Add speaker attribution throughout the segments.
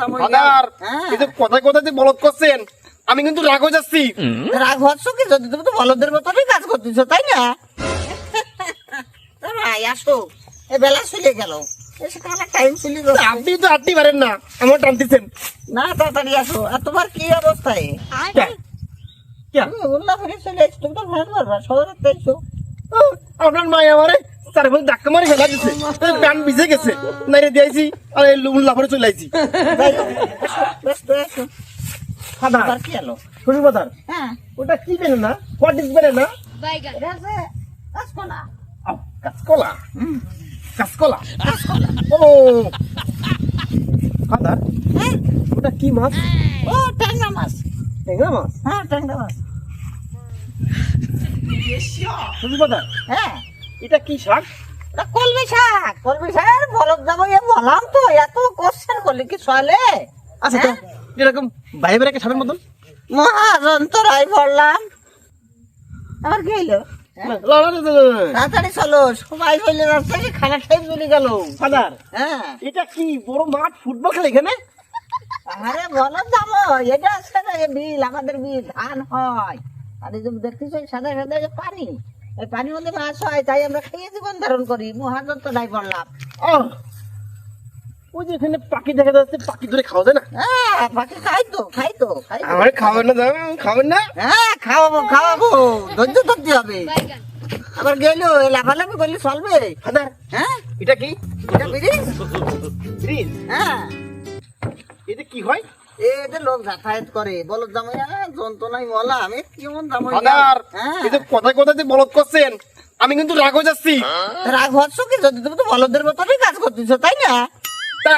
Speaker 1: জামাই
Speaker 2: ফাদার
Speaker 1: হ্যাঁ।
Speaker 2: যে বলদ করছেন আমি কিন্তু রাগ হয়ে যাচ্ছি।
Speaker 1: রাগ হচ্ছ কি? যদি তুমি তো বলদের মতনই কাজ করতেছো তাই না? ভাই আসো। এ বেলা চলে গেল। টাইম চলে গেল
Speaker 2: আপনি তো আটটি পারেন না আমার টানতেছেন।
Speaker 1: না তাড়াতাড়ি আসো। আর তোমার কি অবস্থায়? ফিরে চলে এসছো তুমি তো
Speaker 2: আপনার মাই আমারে? তারপরে ধাক্কা মারি ফেলা দিছে প্যান ভিজে গেছে। নাইরে দিয়েছি আর এই চলে আইছি। ফাদার
Speaker 1: হ্যাঁ।
Speaker 2: ওটা কি বেনে না? হোয়াট ইজ বেনে না?
Speaker 1: কাঁচকলা।
Speaker 2: ও। ফাদার
Speaker 1: হ্যাঁ।
Speaker 2: ওটা কি মাছ?
Speaker 1: ও ট্যাংরা মাছ।
Speaker 2: ট্যাংরা মাছ?
Speaker 1: হ্যাঁ ট্যাংরা মাছ। হ্যাঁ।
Speaker 2: এটা কি শাক?
Speaker 1: তা কলমি শাক। কলমি শাক বলদ যাব এ বললাম তো এত কোশ্চেন করলে কি চলে
Speaker 2: আচ্ছা তো এরকম বাইরে বাইরে সাপের মতন?
Speaker 1: মহাজন তো রাই বললাম আমার কি হইল। তাড়াতাড়ি চলো সবাই বললে রাস্তায় খানা টাইম চলে গেল।
Speaker 2: ফাদার
Speaker 1: হ্যাঁ।
Speaker 2: এটা কি বড় মাঠ ফুটবল খেলে এখানে?
Speaker 1: আরে বলদ যাব এটা আছে না বিল আমাদের বিল ধান হয়। আর এই যে দেখতেছ সাদা সাদা যে পানি মধ্যে মাছ হয় তাই আমরা খেয়ে জীবন ধারণ করি। মহাজন তো নাই বললাম।
Speaker 2: ও ওই যে এখানে পাখি দেখা যাচ্ছে পাখি ধরে খাওয়া যায় না?
Speaker 1: হ্যাঁ পাখি খাই তো খাই তো খাই
Speaker 2: আমার খাবেন না দাদা খাবেন না।
Speaker 1: হ্যাঁ খাওয়াবো খাওয়াবো ধৈর্য ধরতে হবে। আবার গেল লাফালাফি করলে চলবে। হ্যাঁ?
Speaker 2: এটা কি?
Speaker 1: এটা ব্রিজ?
Speaker 2: ব্রিজ?
Speaker 1: হ্যাঁ।
Speaker 2: এটা কি হয়?
Speaker 1: লোক যাতায়াত করে বলো জামাই যন্ত্রণাই মলা আমি কেমন জামাই হ্যাঁ।
Speaker 2: এই যে কথায় কথায় যে বলদ করছেন আমি কিন্তু রাগ হয়ে যাচ্ছি।
Speaker 1: রাগ হচ্ছ কি? যদি তুমি তো বলদের মতনই কাজ করতেছো তাই না?
Speaker 2: তা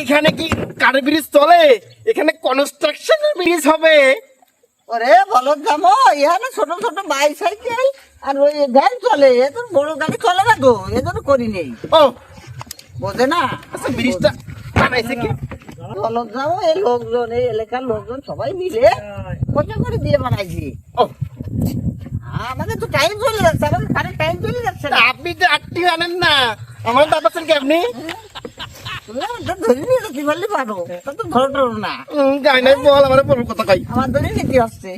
Speaker 2: এখানে কি কার ব্রিজ চলে? এখানে কনস্ট্রাকশন ব্রিজ হবে।
Speaker 1: ওরে বলদ জামো এখানে ছোট ছোট বাইসাইকেল আর ওই ভ্যান চলে। এ তো বড় গাড়ি চলে না তো এজন্য করি নেই।
Speaker 2: ও
Speaker 1: বোঝে না?
Speaker 2: আচ্ছা ব্রিজটা বানাইছে কি?
Speaker 1: জামো এই লোকজন এই এলাকার লোকজন সবাই মিলে কত করে দিয়ে বানাইছি। আমাদের তো টাইম চলে যাচ্ছে আমাদের কারেন্ট টাইম চলে যাচ্ছে না।
Speaker 2: আপনি তো আটটি আনেন না আমার কি আপনি?
Speaker 1: তা তো ধরো ধরো না
Speaker 2: যাই নাই বল আমার কথা কই।
Speaker 1: আমার ধরে নিতে হচ্ছে।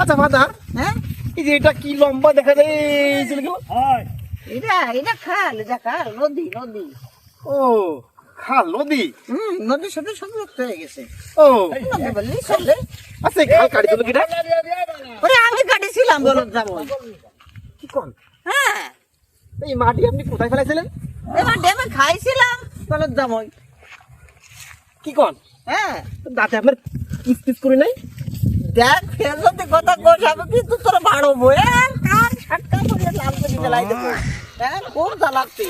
Speaker 2: আচ্ছা ফাদার
Speaker 1: হ্যাঁ?
Speaker 2: এই যে এটা কি লম্বা দেখা যায়
Speaker 1: এটা এটা খাল এটা খাল নদী নদী।
Speaker 2: ও। খাল নদী।
Speaker 1: হুম নদীর সাথে সংযুক্ত হয়ে গেছে।
Speaker 2: ও।
Speaker 1: নদী বললেই চলে।
Speaker 2: আচ্ছা খাল কাটি দিল কিটা
Speaker 1: ওরে আমি কাটিছিলাম বলদ যাব
Speaker 2: কি কোন?
Speaker 1: হ্যাঁ।
Speaker 2: এই মাটি আপনি কোথায় ফেলাইছিলেন?
Speaker 1: এবার ডেমে খাইছিলাম বলদ যাব
Speaker 2: কি কোন?
Speaker 1: হ্যাঁ।
Speaker 2: দাঁতে আপনার কিস কিস করে নাই?
Speaker 1: দেখ ফের যদি কথা কোষ আমি কিন্তু তোর বাড়ো বই কার সাতটা করে লাভ করে ফেলাই দেবো। হ্যাঁ খুব জ্বালাচ্ছি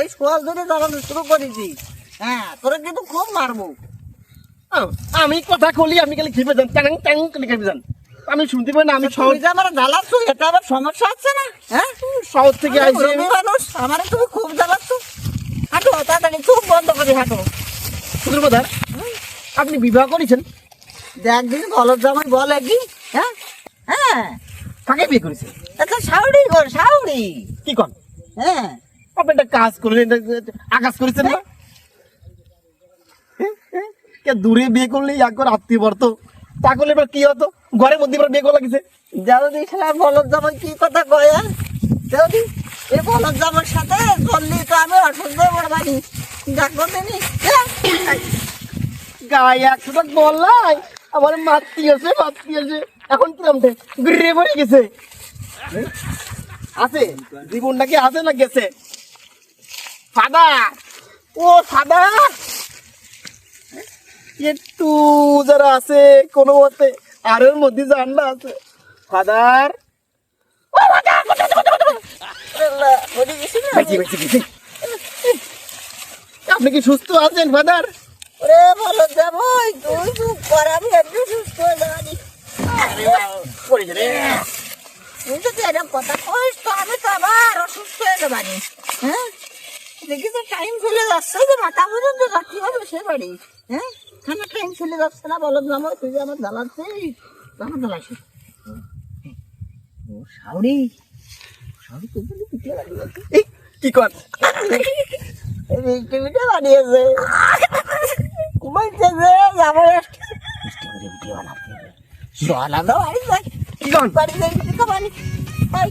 Speaker 1: এই সোয়াল ধরে জ্বালানো শুরু করেছি হ্যাঁ তোরা কিন্তু খুব মারবো।
Speaker 2: আমি কথা কলি আপনি খালি খেপে যান ট্যাং ট্যাং করে খেপে যান। আমি শুনতে পাই না আমি শহর
Speaker 1: যে আমার জ্বালাচ্ছ এটা আবার সমস্যা আছে না হ্যাঁ?
Speaker 2: শহর থেকে
Speaker 1: আমি মানুষ আমার তুমি খুব জ্বালাচ্ছ। হাঁটো তাড়াতাড়ি খুব বন্ধ করে হাঁটো।
Speaker 2: সুন্দর কথা আপনি বিবাহ করেছেন?
Speaker 1: দেখ দিন বলদ জামাই বল একদিন হ্যাঁ? হ্যাঁ।
Speaker 2: কাকে বিয়ে করেছেন?
Speaker 1: এটা সাউরি কর সাউরি
Speaker 2: কি কন?
Speaker 1: হ্যাঁ।
Speaker 2: আপনি একটা কাজ করলেন আকাশ করেছেন না? কে দূরে বিয়ে করলে একবার আত্মীয় বর্ত। তা করলে এবার কি হতো? ঘরের মধ্যে এবার বিয়ে করা লাগছে
Speaker 1: দিয়েছিলাম বলদ জামাই কি কথা কয় হ্যাঁ? যাও এই বলদ জামার সাথে চললি তো আমি অসুস্থ বড়। বাড়ি দেখো দিনি
Speaker 2: গায়ে একশো টাকা বললাই আমার মাতৃ আছে মাতৃ আছে। এখন কি নামতে ঘুরে পড়ে গেছে। আছে? জীবনটা কি আছে না গেছে? সাদা ও সাদা একটু যারা আছে কোনো মতে আর এর মধ্যে জান্না আছে। ফাদার? আপনি কি সুস্থ আছেন ফাদার?
Speaker 1: ওরে জামাই তুই চুপ কর আমি একটু সুস্থ যাবি তুই যদি এরকম কথা কইস তো আমি তো আবার অসুস্থ হয়ে যাবানি হ্যাঁ? দেখি তো টাইম চলে যাচ্ছে যে মাথা পর্যন্ত রাখতে হবে সে বাড়ি। হ্যাঁ? চলে যাচ্ছে না বলদ জামাই তুই যে আমার জ্বালাচ্ছিস আমার জ্বালাইছিস ও শাউরি তুই বলি পিটিয়ে
Speaker 2: এই, কি কর?
Speaker 1: টিভিটা বানিয়েছে। ঘুমাইতে যে যাব। মিষ্টি করে ভিডিও বানাতে চল আমরা বাড়ি যাই।
Speaker 2: কি
Speaker 1: বাড়ি যাই